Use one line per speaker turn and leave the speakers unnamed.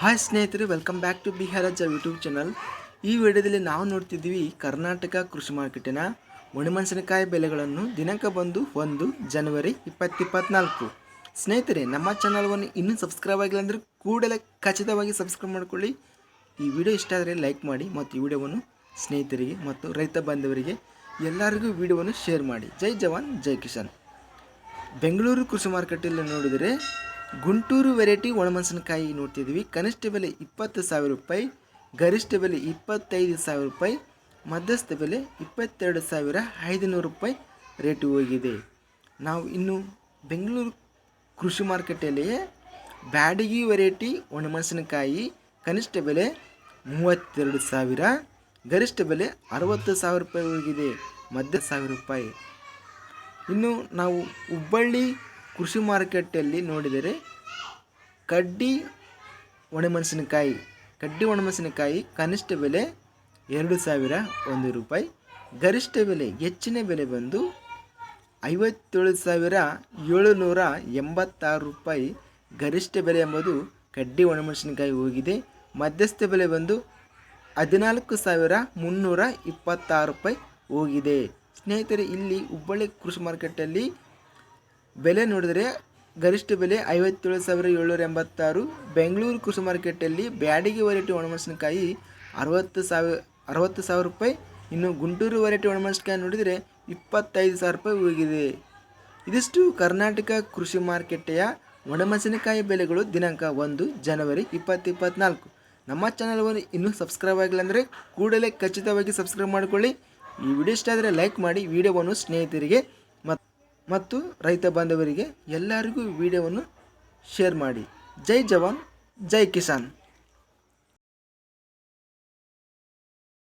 Hi ಸ್ನೇಹಿತರೆ welcome back to ಬಿಹಾರಜ YouTube channel ಈ ವಿಡಿಯೋದಲ್ಲಿ ನಾವು ನೋಡ್ತಿದ್ದೀವಿ ಕರ್ನಾಟಕ ಕೃಷಿ ಮಾರ್ಕೆಟಿನ ಒಣಮೆಣಸಿನಕಾಯಿ ಬೆಲೆಗಳನ್ನು ದಿನಾಂಕ ಬಂದು ಒಂದು ಜನವರಿ ಇಪ್ಪತ್ತಿಪ್ಪತ್ನಾಲ್ಕು ಸ್ನೇಹಿತರೆ, ನಮ್ಮ ಚಾನಲ್ವನ್ನು ಇನ್ನೂ ಸಬ್ಸ್ಕ್ರೈಬ್ ಆಗಿಲ್ಲ ಅಂದರೆ ಕೂಡಲೇ ಖಚಿತವಾಗಿ ಸಬ್ಸ್ಕ್ರೈಬ್ ಮಾಡಿಕೊಳ್ಳಿ. ಈ ವಿಡಿಯೋ ಇಷ್ಟ ಆದರೆ ಲೈಕ್ ಮಾಡಿ ಮತ್ತು ಈ ವಿಡಿಯೋವನ್ನು ಸ್ನೇಹಿತರಿಗೆ ಮತ್ತು ರೈತ ಬಾಂಧವರಿಗೆ ಎಲ್ಲರಿಗೂ ವಿಡಿಯೋವನ್ನು ಶೇರ್ ಮಾಡಿ. ಜೈ ಜವಾನ್, ಜೈ ಕಿಶನ್ ಬೆಂಗಳೂರು ಕೃಷಿ ಮಾರುಕಟ್ಟೆಯಲ್ಲಿ ನೋಡಿದರೆ ಗುಂಟೂರು ವೆರೈಟಿ ಒಣಮೆಣಸಿನಕಾಯಿ ನೋಡ್ತಿದ್ದೀವಿ. ಕನಿಷ್ಠ ಬೆಲೆ ಇಪ್ಪತ್ತು ಸಾವಿರ ರೂಪಾಯಿ, ಗರಿಷ್ಠ ಬೆಲೆ ಇಪ್ಪತ್ತೈದು ಸಾವಿರ ರೂಪಾಯಿ, ಮಧ್ಯಸ್ಥ ಬೆಲೆ ಇಪ್ಪತ್ತೆರಡು ಸಾವಿರ ಐದುನೂರು ರೂಪಾಯಿ ರೇಟು ಹೋಗಿದೆ. ನಾವು ಇನ್ನು ಬೆಂಗಳೂರು ಕೃಷಿ ಮಾರುಕಟ್ಟೆಯಲ್ಲಿಯೇ ಬ್ಯಾಡಗಿ ವೆರೈಟಿ ಒಣಮೆಣಸಿನಕಾಯಿ ಕನಿಷ್ಠ ಬೆಲೆ ಮೂವತ್ತೆರಡು ಸಾವಿರ, ಗರಿಷ್ಠ ಬೆಲೆ ಅರವತ್ತು ಸಾವಿರ ರೂಪಾಯಿ ಹೋಗಿದೆ. ಮಧ್ಯ ಸಾವಿರ ರೂಪಾಯಿ. ಇನ್ನು ನಾವು ಹುಬ್ಬಳ್ಳಿ ಕೃಷಿ ಮಾರುಕಟ್ಟೆಯಲ್ಲಿ ನೋಡಿದರೆ ಕಡ್ಡಿ ಒಣಮೆಣಸಿನಕಾಯಿ ಕಡ್ಡಿ ಒಣಮೆಣಸಿನಕಾಯಿ ಕನಿಷ್ಠ ಬೆಲೆ ಎರಡು ಸಾವಿರ ಒಂದು ರೂಪಾಯಿ. ಗರಿಷ್ಠ ಬೆಲೆ ಹೆಚ್ಚಿನ ಬೆಲೆ ಬಂದು ಐವತ್ತೇಳು ಸಾವಿರ ಏಳುನೂರ ಎಂಬತ್ತಾರು ರೂಪಾಯಿ. ಗರಿಷ್ಠ ಬೆಲೆ ಎಂಬುದು ಕಡ್ಡಿ ಒಣಮೆಣಸಿನಕಾಯಿ ಹೋಗಿದೆ. ಮಧ್ಯಸ್ಥ ಬೆಲೆ ಬಂದು ಹದಿನಾಲ್ಕು ಸಾವಿರ ಮುನ್ನೂರ ಇಪ್ಪತ್ತಾರು ರೂಪಾಯಿ ಹೋಗಿದೆ. ಸ್ನೇಹಿತರೆ, ಇಲ್ಲಿ ಹುಬ್ಬಳ್ಳಿ ಕೃಷಿ ಮಾರ್ಕೆಟಲ್ಲಿ ಬೆಲೆ ನೋಡಿದರೆ ಗರಿಷ್ಠ ಬೆಲೆ ಐವತ್ತೇಳು ಸಾವಿರ ಏಳ್ನೂರ ಎಂಬತ್ತಾರು. ಬೆಂಗಳೂರು ಕೃಷಿ ಮಾರ್ಕೆಟಲ್ಲಿ ಬ್ಯಾಡಿಗೆ ವೆರೈಟಿ ಒಣಮೆಣಸಿನಕಾಯಿ ಅರವತ್ತು ಸಾವಿರ ಅರವತ್ತು ಸಾವಿರ ರೂಪಾಯಿ. ಇನ್ನು ಗುಂಟೂರು ವೆರೈಟಿ ಒಣಮೆಣಸಿನಕಾಯಿ ನೋಡಿದರೆ ಇಪ್ಪತ್ತೈದು ಸಾವಿರ ರೂಪಾಯಿ ಹೋಗಿದೆ ಇದಿಷ್ಟು ಕರ್ನಾಟಕ ಕೃಷಿ ಮಾರ್ಕೆಟೆಯ ಒಣಮೆಣಸಿನಕಾಯಿ ಬೆಲೆಗಳು ದಿನಾಂಕ ಒಂದು, ಜನವರಿ ಇಪ್ಪತ್ತು ಇಪ್ಪತ್ನಾಲ್ಕು. ನಮ್ಮ ಚಾನಲ್ವನ್ನು ಇನ್ನೂ ಸಬ್ಸ್ಕ್ರೈಬ್ ಆಗಿಲ್ಲ ಅಂದರೆ ಕೂಡಲೇ ಖಚಿತವಾಗಿ ಸಬ್ಸ್ಕ್ರೈಬ್ ಮಾಡಿಕೊಳ್ಳಿ. ಈ ವಿಡಿಯೋ ಇಷ್ಟ ಆದರೆ ಲೈಕ್ ಮಾಡಿ ವಿಡಿಯೋವನ್ನು ಸ್ನೇಹಿತರಿಗೆ ಮತ್ತು ರೈತ ಬಾಂಧವರಿಗೆ ಎಲ್ಲರಿಗೂ ವಿಡಿಯೋವನ್ನು ಶೇರ್ ಮಾಡಿ. ಜೈ ಜವಾನ್ ಜೈ ಕಿಸಾನ್.